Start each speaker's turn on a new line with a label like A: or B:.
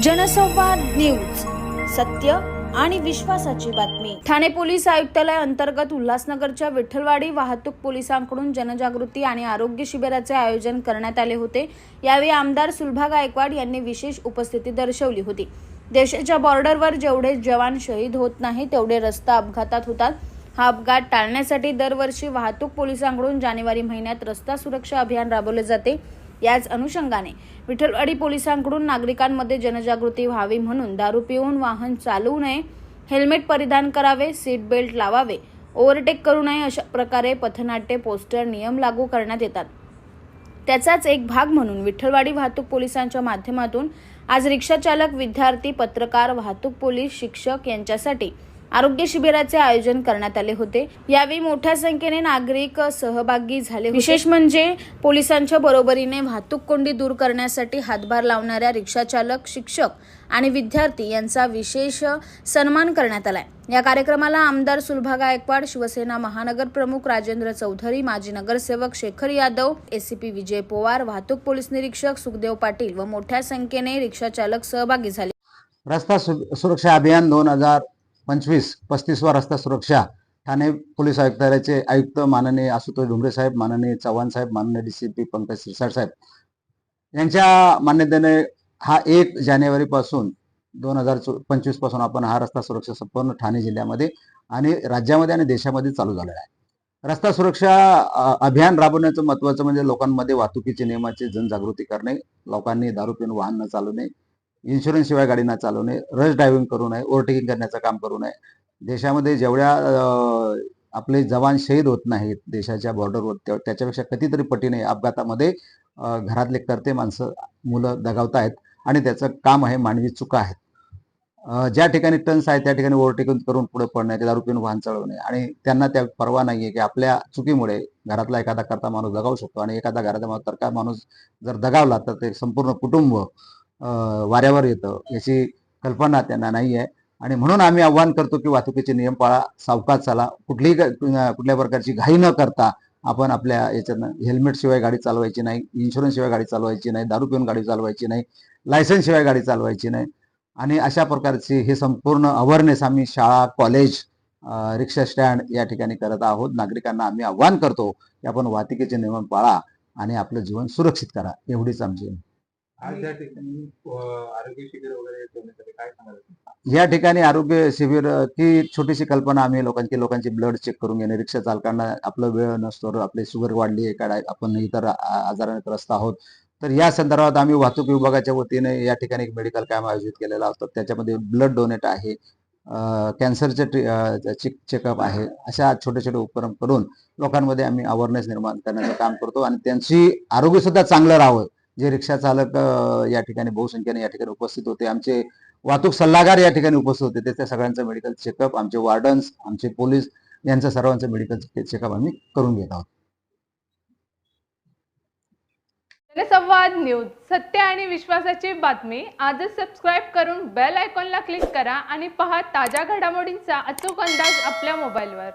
A: जनसंवाद न्यूज सत्य आणि विश्वासाची बातमी. ठाणे पोलीस आयुक्तालय अंतर्गत उल्हासनगरच्या विठ्ठलवाडी वाहतूक पोलिसांकडून जनजागृती आणि आरोग्य शिबिराचे आयोजन करण्यात आले होते. यावेळी आमदार सुलभा गायकवाड यांनी विशेष उपस्थिती दर्शवली होती. देशाच्या बॉर्डरवर जेवढे जवान शहीद होत नाही तेवढे रस्ता अपघातात होतात. हा अपघात टाळण्यासाठी दरवर्षी वाहतूक पोलिसांकडून जानेवारी महिन्यात रस्ता सुरक्षा अभियान राबवले जाते. याच अनुषंगाने विठ्ठलवाडी पोलिसांकडून नागरिकांमध्ये जनजागृती व्हावी म्हणून दारू पिऊन वाहन चालवू नये हेल्मेट परिधान करावे सीट बेल्ट लावावे ओव्हरटेक करू नये अशा प्रकारे पथनाट्य पोस्टर नियम लागू करण्यात येतात. त्याचाच एक भाग म्हणून विठ्ठलवाडी वाहतूक पोलिसांच्या माध्यमातून आज रिक्षा चालक विद्यार्थी पत्रकार वाहतूक पोलीस शिक्षक यांच्यासाठी आरोग्य शिबिराचे आयोजन करण्यात आले होते. यावेळी मोठ्या संख्येने नागरिक सहभागी झाले. विशेष म्हणजे पोलिसांच्या बरोबरीने वाहतूक कोंडी दूर करण्यासाठी हातभार लावणाऱ्या रिक्षा चालक शिक्षक आणि विद्यार्थी यांचा विशेष सन्मान करण्यात आलाय. या कार्यक्रमाला आमदार सुलभा गायकवाड शिवसेना महानगर प्रमुख राजेंद्र चौधरी माजी नगरसेवक शेखर यादव एसीपी विजय पवार वाहतूक पोलीस निरीक्षक सुखदेव पाटील व मोठ्या संख्येने रिक्षा चालक सहभागी झाले.
B: रस्ता सुरक्षा अभियान दोन हजार पंचवीस पस्तीसवा रस्ता सुरक्षा. ठाणे पोलीस आयुक्तालयाचे आयुक्त माननीय आशुतोष डुंगरे साहेब माननीय चव्हाण साहेब माननीय डीसीपी पंकज सिरसाट साहेब. यांच्या मान्यतेने हा एक जानेवारी पासून दोन हजार पंचवीसपासून आपण हा रस्ता सुरक्षा संपूर्ण ठाणे जिल्ह्यामध्ये आणि राज्यामध्ये आणि देशामध्ये चालू झालेला आहे. रस्ता सुरक्षा अभियान राबवण्याचं महत्वाचं म्हणजे लोकांमध्ये वाहतुकीचे नियमाची जनजागृती करणे लोकांनी दारू पिऊन वाहन न चालू नये इन्शुरन्स शिवाय गाडी न चालवू नये. रश ड्रायव्हिंग करू नये. ओव्हरटेकिंग करण्याचं काम करू नये. देशामध्ये जेवढ्या आपले जवान शहीद होत नाहीत देशाच्या बॉर्डरवर त्याच्यापेक्षा कितीतरी पटीने अपघातामध्ये घरातले करते माणसं मुलं दगावतायत आणि त्याचं काम आहे मानवी चुका आहेत. ज्या ठिकाणी टन्स आहे त्या ठिकाणी ओव्हरटेकिंग करून पुढे पडणे दारू पिऊन वाहन चालवणे आणि त्यांना त्या परवा नाहीये की आपल्या चुकीमुळे घरातला एखादा करता माणूस दगावू शकतो आणि एखादा घराचा माणूस तरका माणूस जर दगावला तर ते संपूर्ण कुटुंब वाऱ्यावर येतं. याची कल्पना त्यांना नाही आहे आणि म्हणून आम्ही आव्हान करतो की वाहतुकीचे नियम पाळा सावकाश चाला. कुठलीही ग- कुठल्या प्रकारची घाई न करता आपण आपल्या याच्यानं हेल्मेट शिवाय गाडी चालवायची नाही इन्शुरन्स शिवाय गाडी चालवायची नाही दारू पिऊन गाडी चालवायची नाही लायसन्स शिवाय गाडी चालवायची नाही. आणि अशा प्रकारची हे संपूर्ण अवेअरनेस आम्ही शाळा कॉलेज रिक्षा स्टँड या ठिकाणी करत आहोत. नागरिकांना आम्ही आव्हान करतो की आपण वाहतुकीचे नियम पाळा आणि आपलं जीवन सुरक्षित करा. एवढीच आमची
C: आज त्या ठिकाणी आरोग्य शिबिर वगैरे ठेवण्यासाठी काय सांगाल?
B: या ठिकाणी आरोग्य शिबिर ती छोटीशी कल्पना आम्ही लोकांची लोकांची ब्लड चेक करून घेणे. रिक्षा चालकांना आपलं वेळ नसतो आपली शुगर वाढली आहे काय आपण इतर आजाराने त्रस्त आहोत. तर या संदर्भात आम्ही वाहतूक विभागाच्या वतीने या ठिकाणी एक मेडिकल कॅम्प आयोजित केलेला असतो. त्याच्यामध्ये ब्लड डोनेट आहे कॅन्सरचे चेक चेकअप आहे अशा छोटे छोटे उपक्रम करून लोकांमध्ये आम्ही अवेअरनेस निर्माण करण्याचं काम करतो. आणि त्यांची आरोग्य सुद्धा चांगलं राहावं. जे रिक्षा चालक या ठिकाणी बहुसंख्येने या ठिकाणी उपस्थित होते. आमचे वाहतूक सल्लागार या ठिकाणी उपस्थित होते. त्याच्या सगळ्यांचं मेडिकल चेकअप आमचे वार्डन्स आमचे पोलीस यांचं सर्वांचं मेडिकल चेकअप आम्ही करून घेत आहोत.
D: जनसंवाद न्यूज सत्य आणि विश्वासाची बातमी. आजच सबस्क्राईब करून बेल आयकॉनला क्लिक करा आणि पहा ताज्या घडामोडींचा अचूक अंदाज आपल्या मोबाईलवर